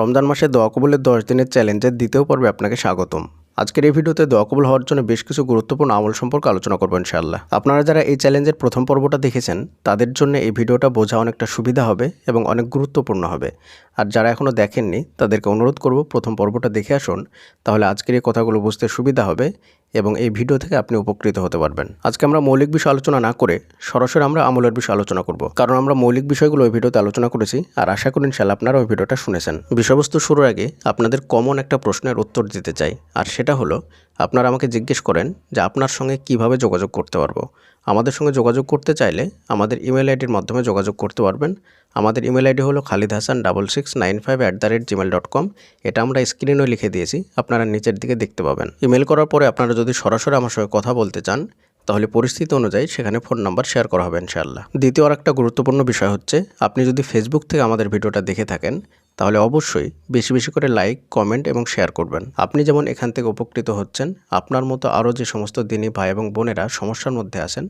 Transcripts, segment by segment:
রমজান মাসে দোয়া কবুলের দশ দিনের চ্যালেঞ্জের দ্বিতীয় পর্বে আপনাকে স্বাগতম। আজকের এই ভিডিওতে দোয়া কবুল হওয়ার জন্য বেশ কিছু গুরুত্বপূর্ণ আমল সম্পর্কে আলোচনা করব ইনশাআল্লাহ। আপনারা যারা এই চ্যালেঞ্জের প্রথম পর্বটা দেখেছেন, তাদের জন্য এই ভিডিওটা বোঝা অনেকটা সুবিধা হবে এবং অনেক গুরুত্বপূর্ণ হবে। আর যারা এখনও দেখেননি, তাদেরকে অনুরোধ করব প্রথম পর্বটা দেখে আসুন, তাহলে আজকের এই কথাগুলো বুঝতে সুবিধা হবে। এবং এই ভিডিও থেকে আপনি উপকৃত হতে পারবেন। আজকে আমরা মৌলিক বিষয় আলোচনা না করে সরাসরি আমরা আমলের বিষয় আলোচনা করব। কারণ আমরা মৌলিক বিষয়গুলো ওই ভিডিওতে আলোচনা করেছি আর আশা করি ইনশাল্লাহ আপনারা ওই ভিডিওটা শুনেছেন। বিষয়বস্তু শুরুর আগে আপনাদের কমন একটা প্রশ্নের উত্তর দিতে চাই। আর সেটা হলো, আপনারা আমাকে জিজ্ঞেস করেন যে আপনার সঙ্গে কীভাবে যোগাযোগ করতে পারব? আমাদের সঙ্গে যোগাযোগ করতে চাইলে আমাদের ইমেল আইডির মাধ্যমে যোগাযোগ করতে পারবেন। আমাদের ইমেল আইডি হলো Khalid Hasan double six nine five at the rate Gmail dot com এটা আমরা স্ক্রিনেও লিখে দিয়েছি, আপনারা নিচের দিকে দেখতে পাবেন। ইমেল করার পরে আপনারা যদি সরাসরি আমার সঙ্গে কথা বলতে চান, তাহলে পরিস্থিতি অনুযায়ী সেখানে ফোন নাম্বার শেয়ার করা হবে ইনশাআল্লাহ। দ্বিতীয় আর একটা গুরুত্বপূর্ণ বিষয় হচ্ছে, আপনি যদি ফেসবুক থেকে আমাদের ভিডিওটা দেখে থাকেন তাহলে অবশ্যই বেশি বেশি করে লাইক কমেন্ট এবং শেয়ার করবেন। আপনি যেমন এখান থেকে উপকৃত হচ্ছেন, আপনার মতো আরও যে সমস্ত দিনী ভাই এবং বোনেরা সমস্যার মধ্যে আছেন,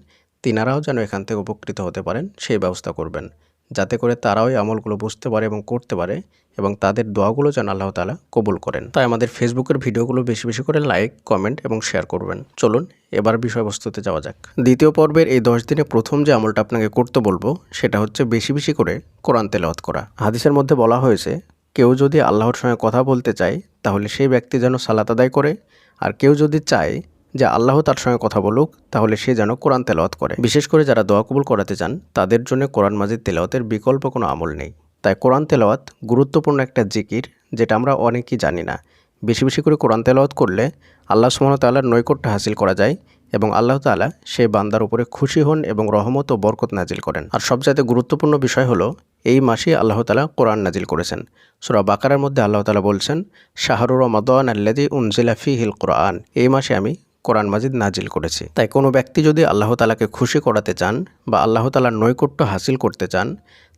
তিনারাও যেন এখান থেকে উপকৃত হতে পারেন, সেই ব্যবস্থা করবেন। যাতে করে তারাও এই আমলগুলো বুঝতে পারে এবং করতে পারে এবং তাদের দোয়াগুলো যেন আল্লাহ তালা কবুল করেন। তাই আমাদের ফেসবুকের ভিডিওগুলো বেশি বেশি করে লাইক কমেন্ট এবং শেয়ার করবেন। চলুন, এবার বিষয়বস্তুতে যাওয়া যাক। দ্বিতীয় পর্বের এই দশ দিনে প্রথম যে আমলটা আপনাকে করতে বলব, সেটা হচ্ছে বেশি বেশি করে কোরআন তেলাওয়াত করা। হাদিসের মধ্যে বলা হয়েছে, কেউ যদি আল্লাহর সঙ্গে কথা বলতে চায়, তাহলে সেই ব্যক্তি যেন সালাত আদায় করে, আর কেউ যদি চায় যে আল্লাহ তার সঙ্গে কথা বলুক, তাহলে সে যেন কোরআন তেলাওয়াত করে। বিশেষ করে যারা দোয়া কবুল করাতে চান, তাদের জন্য কোরআন মাজিদ তেলাওয়াতের বিকল্প কোনো আমল নেই। তাই কোরআন তেলাওয়াত গুরুত্বপূর্ণ একটা জিকির যেটা আমরা অনেকেই জানি না। বেশি বেশি করে কোরআন তেলাওয়াত করলে আল্লাহ সুমতাল্লাহর নৈকট্য হাসিল করা যায় এবং আল্লাহ তাআলা সেই বান্দার উপরে খুশি হন এবং রহমত ও বরকত নাজিল করেন। আর সবচাইতে গুরুত্বপূর্ণ বিষয় হলো, এই মাসে আল্লাহ তালা কোরআন নাজিল করেছেন। সুরা বাকারার মধ্যে আল্লাহ তালা বলছেন শাহরুর রমাদান আল্লাদি উনজিলা ফি হিল কোরআন। এই মাসে আমি কোরআন মাজিদ নাজিল করেছি। তাই কোনো ব্যক্তি যদি আল্লাহ তালাকে খুশি করাতে চান বা আল্লাহ তালার নৈকট্য হাসিল করতে চান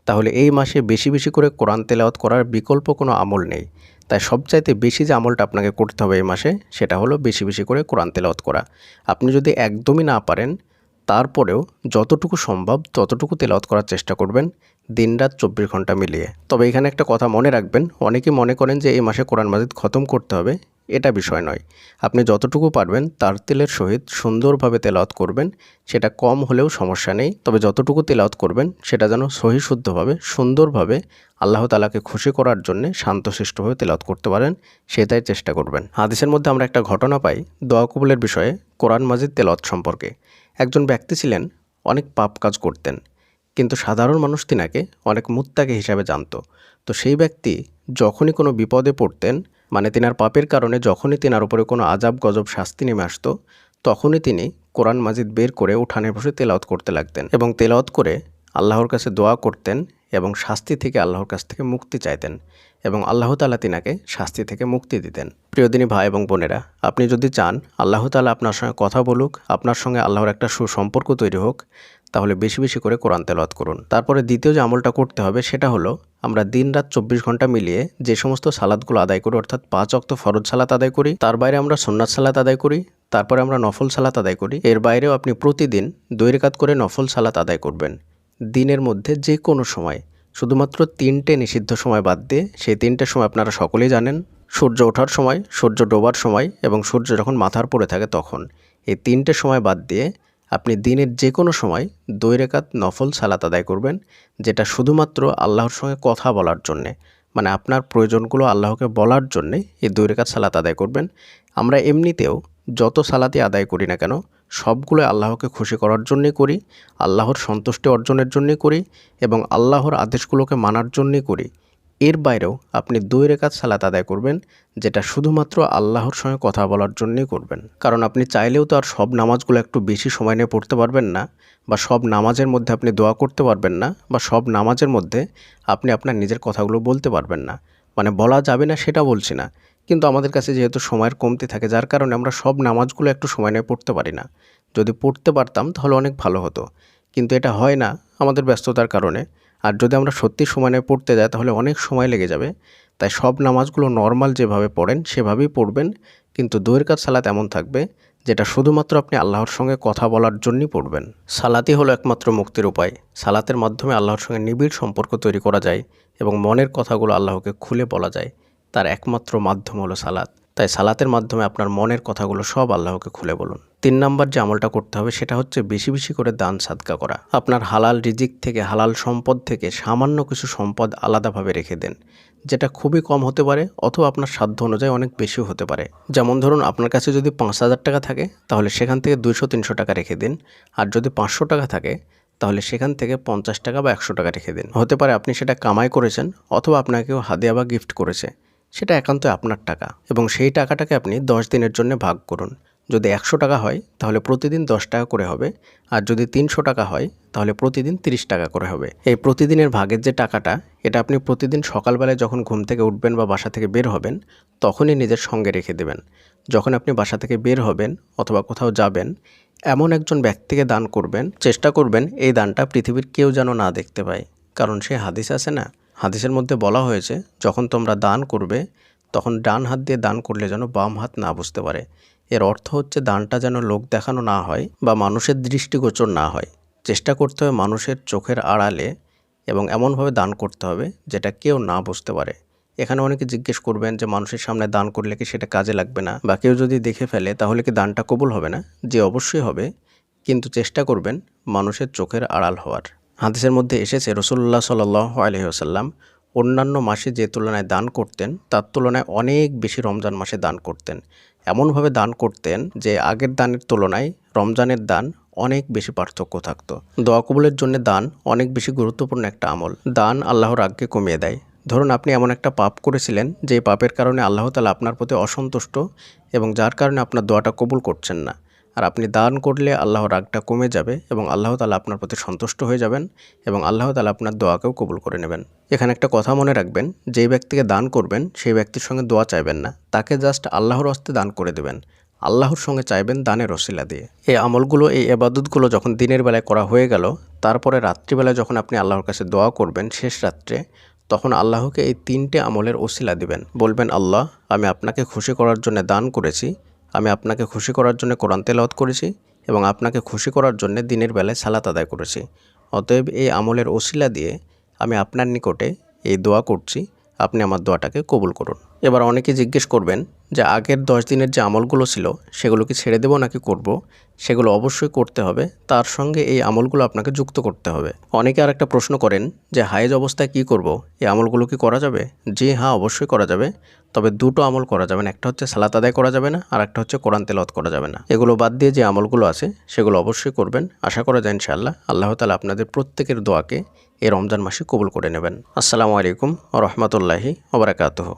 তাহলে এই মাসে বেশি বেশি করে কোরআন তেলাওয়াত করার বিকল্প কোনো আমল নেই। তাই সবচাইতে বেশি যে আমলটা আপনাকে করতে হবে এই মাসে, সেটা হলো বেশি বেশি করে কোরআন তেলাওয়াত করা। আপনি যদি একদমই না পারেন, তারপরেও যতটুকু সম্ভব ততটুকু তেলাওয়াত করার চেষ্টা করবেন দিনরাত চব্বিশ ঘণ্টা মিলিয়ে। তবে এখানে একটা কথা মনে রাখবেন, অনেকে মনে করেন যে এই মাসে কোরআন মাজিদ খতম করতে হবে। এটা বিষয় নয়। আপনি যতটুকু পারবেন তার তেলের সহিত সুন্দরভাবে তেলাওয়াত করবেন, সেটা কম হলেও সমস্যা নেই, তবে যতটুকু তেলাওয়াত করবেন সেটা যেন সহি শুদ্ধভাবে সুন্দরভাবে আল্লাহ তালাকে খুশি করার জন্য শান্তশিষ্টভাবে তেলাওয়াত করতে পারেন, সেটাই চেষ্টা করবেন। হাদিসের মধ্যে আমরা একটা ঘটনা পাই দোয়া কবুলের বিষয়ে কোরআন মাজিদ তেলাওয়াত সম্পর্কে। একজন ব্যক্তি ছিলেন, অনেক পাপ কাজ করতেন, কিন্তু সাধারণ মানুষ তিনাকে অনেক মুত্তাকে হিসাবে জানত। তো সেই ব্যক্তি যখনই কোনো বিপদে পড়তেন মানে তিনার পাপের কারণে যখনই তিনার উপরে কোনো আজাব, গজব, শাস্তি নেমে আসতো, তখনই তিনি কোরআন মাজিদ বের করে উঠানে বসে তেলাওয়াত করতে লাগতেন এবং তেলাওয়াত করে আল্লাহর কাছে দোয়া করতেন এবং শাস্তি থেকে আল্লাহর কাছ থেকে মুক্তি চাইতেন এবং আল্লাহ তালা তিনাকে শাস্তি থেকে মুক্তি দিতেন। প্রিয়দিনী ভাই এবং বোনেরা, আপনি যদি চান, আল্লাহ তালা আপনার সঙ্গে কথা বলুক, আপনার সঙ্গে আল্লাহর একটা সুসম্পর্ক তৈরি হোক তাহলে বেশি বেশি করে কোরআন তেলাওয়াত করুন। তারপরে দ্বিতীয় যে আমলটা করতে হবে সেটা হলো, আমরা দিন রাত চব্বিশ ঘণ্টা মিলিয়ে যে সমস্ত সালাদগুলো আদায় করি, অর্থাৎ পাঁচ অক্ত ফরজ সালাত আদায় করি, তার বাইরে আমরা সন্ন্যাস সালাত আদায় করি, তারপরে আমরা নফল সালাত আদায় করি, এর বাইরেও আপনি প্রতিদিন দুই রেখাত করে নফল সালাত আদায় করবেন। দিনের মধ্যে যে কোনো সময়, শুধুমাত্র তিনটে নিষিদ্ধ সময় বাদ দিয়ে সেই তিনটে সময় আপনারা সকলেই জানেন, সূর্য ওঠার সময়, সূর্য ডোবার সময় এবং সূর্য যখন মাথার পড়ে থাকে তখন। এই তিনটে সময় বাদ দিয়ে আপনি দিনের যে কোনো সময় দুই রেখাত নফল সালাত আদায় করবেন, যেটা শুধুমাত্র আল্লাহর সঙ্গে কথা বলার জন্যে। মানে আপনার প্রয়োজনগুলো আল্লাহকে বলার জন্যে এই দুই রেখাত সালাত আদায় করবেন। আমরা এমনিতেও যত সালাতি আদায় করি না কেন সবগুলো আল্লাহকে খুশি করার জন্যই করি, আল্লাহর সন্তুষ্টি অর্জনের জন্যই করি এবং আল্লাহর আদেশগুলোকে মানার জন্যই করি। এর বাইরেও আপনি দুই রেখাত সালাত আদায় করবেন, যেটা শুধুমাত্র আল্লাহর সঙ্গে কথা বলার জন্যই করবেন। কারণ আপনি চাইলেও তো আর সব নামাজগুলো একটু বেশি সময় নিয়ে পড়তে পারবেন না, বা সব নামাজের মধ্যে আপনি দোয়া করতে পারবেন না, বা সব নামাজের মধ্যে আপনি আপনার নিজের কথাগুলো বলতে পারবেন না। মানে বলা যাবে না সেটা বলছি না, কিন্তু আমাদের কাছে যেহেতু সময়ের কমতি থাকে, যার কারণে আমরা সব নামাজগুলো একটু সময় নিয়ে পড়তে পারি না। যদি পড়তে পারতাম তাহলে অনেক ভালো হতো, কিন্তু এটা হয় না আমাদের ব্যস্ততার কারণে। আর যদি আমরা সত্যি সময় নিয়ে পড়তে যাই, তাহলে অনেক সময় লেগে যাবে। তাই সব নামাজগুলো নর্মাল যেভাবে পড়েন, সেভাবেই পড়বেন। কিন্তু দৈর কাজ সালাত এমন থাকবে, যেটা শুধুমাত্র আপনি আল্লাহর সঙ্গে কথা বলার জন্যই পড়বেন। সালাতই হলো একমাত্র মুক্তির উপায়। সালাতের মাধ্যমে আল্লাহর সঙ্গে নিবিড় সম্পর্ক তৈরি করা যায় এবং মনের কথাগুলো আল্লাহকে খুলে বলা যায়। তার একমাত্র মাধ্যম হলো সালাত। তাই সালাতের মাধ্যমে আপনার মনের কথাগুলো সব আল্লাহকে খুলে বলুন। তিন নাম্বার যে আমলটা করতে হবে সেটা হচ্ছে বেশি বেশি করে দান, সাদকা করা। আপনার হালাল রিজিক থেকে, হালাল সম্পদ থেকে সামান্য কিছু সম্পদ আলাদাভাবে রেখে দেন, যেটা খুবই কম হতে পারে অথবা আপনার সাধ্য অনুযায়ী অনেক বেশিও হতে পারে। যেমন ধরুন, আপনার কাছে যদি পাঁচ হাজার টাকা থাকে, তাহলে সেখান থেকে দুইশো, তিনশো টাকা রেখে দিন। আর যদি পাঁচশো টাকা থাকে, তাহলে সেখান থেকে পঞ্চাশ টাকা বা একশো টাকা রেখে দিন। হতে পারে আপনি সেটা কামাই করেছেন অথবা আপনাকেও হাদিয়া বা গিফট করেছে, সেটা একান্ত আপনার টাকা। এবং সেই টাকাটাকে আপনি দশ দিনের জন্য ভাগ করুন। যদি একশো টাকা হয়, তাহলে প্রতিদিন দশ টাকা করে হবে। আর যদি তিনশো টাকা হয়, তাহলে প্রতিদিন তিরিশ টাকা করে হবে। এই প্রতিদিনের ভাগের যে টাকাটা, এটা আপনি প্রতিদিন সকালবেলায় যখন ঘুম থেকে উঠবেন বা বাসা থেকে বের হবেন, তখনই নিজের সঙ্গে রেখে দেবেন। যখন আপনি বাসা থেকে বের হবেন অথবা কোথাও যাবেন, এমন একজন ব্যক্তিকে দান করবেন, চেষ্টা করবেন এই দানটা পৃথিবীর কেউ যেন না দেখতে পায়। কারণ সে হাদিস আছে না? হাদিসের মধ্যে বলা হয়েছে, যখন তোমরা দান করবে, তখন ডান হাত দিয়ে দান করলে যেন বাম হাত না বুঝতে পারে। এর অর্থ হচ্ছে দানটা যেন লোক দেখানো না হয় বা মানুষের দৃষ্টিগোচর না হয়। চেষ্টা করতে হবে মানুষের চোখের আড়ালে এবং এমনভাবে দান করতে হবে যেটা কেউ না বুঝতে পারে। এখানে অনেকে জিজ্ঞেস করবেন যে, মানুষের সামনে দান করলে কি সেটা কাজে লাগবে না? বা কেউ যদি দেখে ফেলে, তাহলে কি দানটা কবুল হবে না? যে অবশ্যই হবে। কিন্তু চেষ্টা করবেন মানুষের চোখের আড়াল হওয়ার। হাদিসের মধ্যে এসেছে, রসুল্লাহ সাল আলহিহাসাল্লাম অন্যান্য মাসে যে তুলনায় দান করতেন, তার তুলনায় অনেক বেশি রমজান মাসে দান করতেন। এমনভাবে দান করতেন যে আগের দানের তুলনায় রমজানের দান অনেক বেশি পার্থক্য থাকতো। দোয়া কবুলের জন্য দান অনেক বেশি গুরুত্বপূর্ণ একটা আমল। দান আল্লাহর আগে কমিয়ে দেয়। ধরুন আপনি এমন একটা পাপ করেছিলেন যে পাপের কারণে আল্লাহ তালা আপনার প্রতি অসন্তুষ্ট এবং যার কারণে আপনার দোয়াটা কবুল করছেন না। আর আপনি দান করলে আল্লাহর রাগটা কমে যাবে এবং আল্লাহ তালা আপনার প্রতি সন্তুষ্ট হয়ে যাবেন এবং আল্লাহ তালা আপনার দোয়াকেও কবুল করে নেবেন। এখানে একটা কথা মনে রাখবেন যেই ব্যক্তিকে দান করবেন, সেই ব্যক্তির সঙ্গে দোয়া চাইবেন না। তাকে জাস্ট আল্লাহর হস্তে দান করে দেবেন। আল্লাহর সঙ্গে চাইবেন দানের রসিলা দিয়ে। এই আমলগুলো, এই এবাদতগুলো যখন দিনের বেলায় করা হয়ে গেল, তারপরে রাত্রিবেলায় যখন আপনি আল্লাহর কাছে দোয়া করবেন শেষ রাত্রে, তখন আল্লাহকে এই তিনটে আমলের ওসিলা দিবেন। বলবেন, আল্লাহ, আমি আপনাকে খুশি করার জন্য দান করেছি। আমি আপনাকে খুশি করার জন্য কোরআন তেলাওয়াত করেছি এবং আপনাকে খুশি করার জন্য দিনের বেলায় সালাত আদায় করেছি। অতএব এই আমলের ওসিলা দিয়ে আমি আপনার নিকটে এই দোয়া করছি। আপনি আমার দোয়াটাকে কবুল করুন। এবার অনেকে জিজ্ঞেস করবেন যে আগের দশ দিনের যে আমলগুলো ছিল, সেগুলো কি ছেড়ে দেবো নাকি করব। সেগুলো অবশ্যই করতে হবে। তার সঙ্গে এই আমলগুলো আপনাকে যুক্ত করতে হবে। অনেকে আর একটা প্রশ্ন করেন যে, হায়েজ অবস্থায় কি করব। এই আমলগুলো কি করা যাবে? জি হ্যাঁ অবশ্যই করা যাবে। তবে দুটো আমল করা যাবে না। একটা হচ্ছে সালাত আদায় করা যাবে না, আর একটা হচ্ছে কোরআন তেলাওয়াত করা যাবে না। এগুলো বাদ দিয়ে যে আমলগুলো আছে, সেগুলো অবশ্যই করবেন। আশা করা যায় ইনশাআল্লাহ আল্লাহ তালা আপনাদের প্রত্যেকের দোয়াকে এই রমজান মাসে কবুল করে নেবেন। আসসালামু আলাইকুম রহমতুল্লাহি ওবরাকাতহ